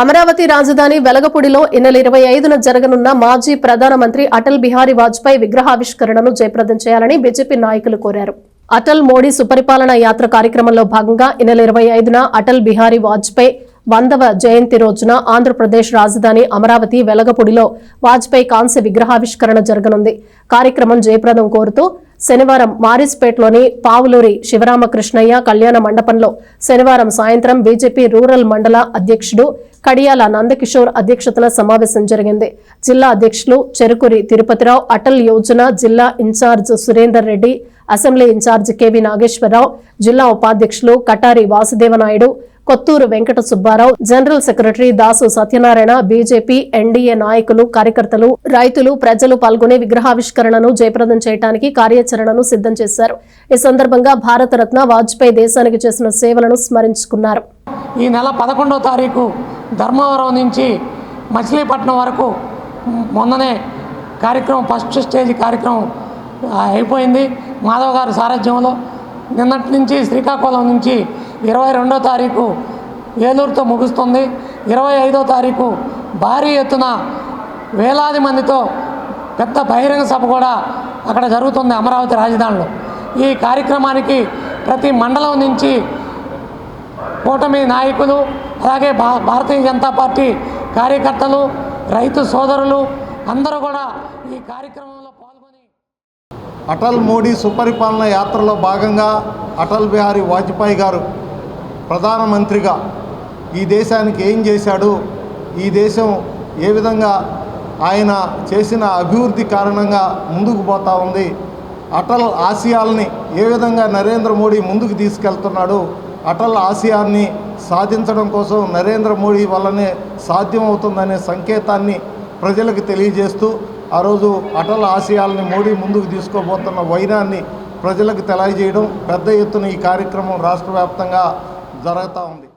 అమరావతి రాజధాని వెలగపూడిలో ఈ నెల ఇరవై ఐదున జరగనున్న మాజీ ప్రధానమంత్రి అటల్ బిహారీ వాజ్పేయి విగ్రహావిష్కరణను జయప్రదం చేయాలని బీజేపీ నాయకులు కోరారు. అటల్ మోడీ సుపరిపాలన యాత్ర కార్యక్రమంలో భాగంగా ఈ నెల ఇరవై ఐదున అటల్ బిహారీ వాజ్పేయి వందవ జయంతి రోజున ఆంధ్రప్రదేశ్ రాజధాని అమరావతి వెలగపూడిలో వాజ్పేయి కాంస్య విగ్రహావిష్కరణ జరగనుంది. కార్యక్రమం జయప్రదం కోరుతూ శనివారం మారిస్పేట్లోని పావులూరి శివరామకృష్ణయ్య కళ్యాణ మండపంలో శనివారం సాయంత్రం బీజేపీ రూరల్ మండల అధ్యక్షుడు కడియాల నందకిషోర్ అధ్యక్షతన సమావేశం జరిగింది. జిల్లా అధ్యక్షులు చెరుకురి తిరుపతిరావు అటల్ యోజన జిల్లా incharge Surender Reddy assembly incharge KV Nageswararao జిల్లా ఉపాధ్యక్షులు Katari Vasudevanayudu Kothuru Venkata Subbarao general secretary Dasu Satyanarayana BJP NDA నాయకులు కార్యకర్తలు రైతులు ప్రజలు పాల్గొనే విగ్రహావిష్కరణను జయప్రదం చేయడానికి కార్యాచరణను సిద్ధం చేశారు. ఈ సందర్భంగా భారతరత్న వాజ్పేయి దేశానికి చేసిన సేవలను స్మరించుకున్నారు. ఈ నెల పదకొండవ తారీఖు ధర్మవరం నుంచి మచిలీపట్నం వరకు మొన్ననే కార్యక్రమం ఫస్ట్ స్టేజ్ కార్యక్రమం అయిపోయింది. మాధవ్ గారి సారథ్యంలో నిన్నటి నుంచి శ్రీకాకుళం నుంచి ఇరవై రెండో తారీఖు ఏలూరుతో ముగుస్తుంది. ఇరవై ఐదో తారీఖు భారీ ఎత్తున వేలాది మందితో పెద్ద బహిరంగ సభ కూడా అక్కడ జరుగుతుంది అమరావతి రాజధానిలో. ఈ కార్యక్రమానికి ప్రతి మండలం నుంచి కూటమి నాయకులు అలాగే భా భారతీయ జనతా పార్టీ కార్యకర్తలు రైతు సోదరులు అందరూ కూడా ఈ కార్యక్రమంలో పాల్గొ అటల్ మోడీ సుపరిపాలన యాత్రలో భాగంగా అటల్ బిహారీ వాజ్పేయి గారు ప్రధానమంత్రిగా ఈ దేశానికి ఏం చేశాడు ఈ దేశం ఏ విధంగా ఆయన చేసిన అభివృద్ధి కారణంగా ముందుకు పోతా ఉంది అటల్ ఆశయాల్ని ఏ విధంగా నరేంద్ర మోడీ ముందుకు తీసుకెళ్తున్నాడు అటల్ ఆశయాన్ని సాధించడం కోసం నరేంద్ర మోడీ వల్లనే సాధ్యమవుతుందనే సంకేతాన్ని ప్రజలకు తెలియజేస్తూ ఆ రోజు అటల్ ఆశయాల్ని మోడీ ముందుకు తీసుకోబోతున్న వైరాన్ని ప్రజలకు తెలియజేయడం పెద్ద ఎత్తున ఈ కార్యక్రమం రాష్ట్ర వ్యాప్తంగా జరుగుతూ ఉంది.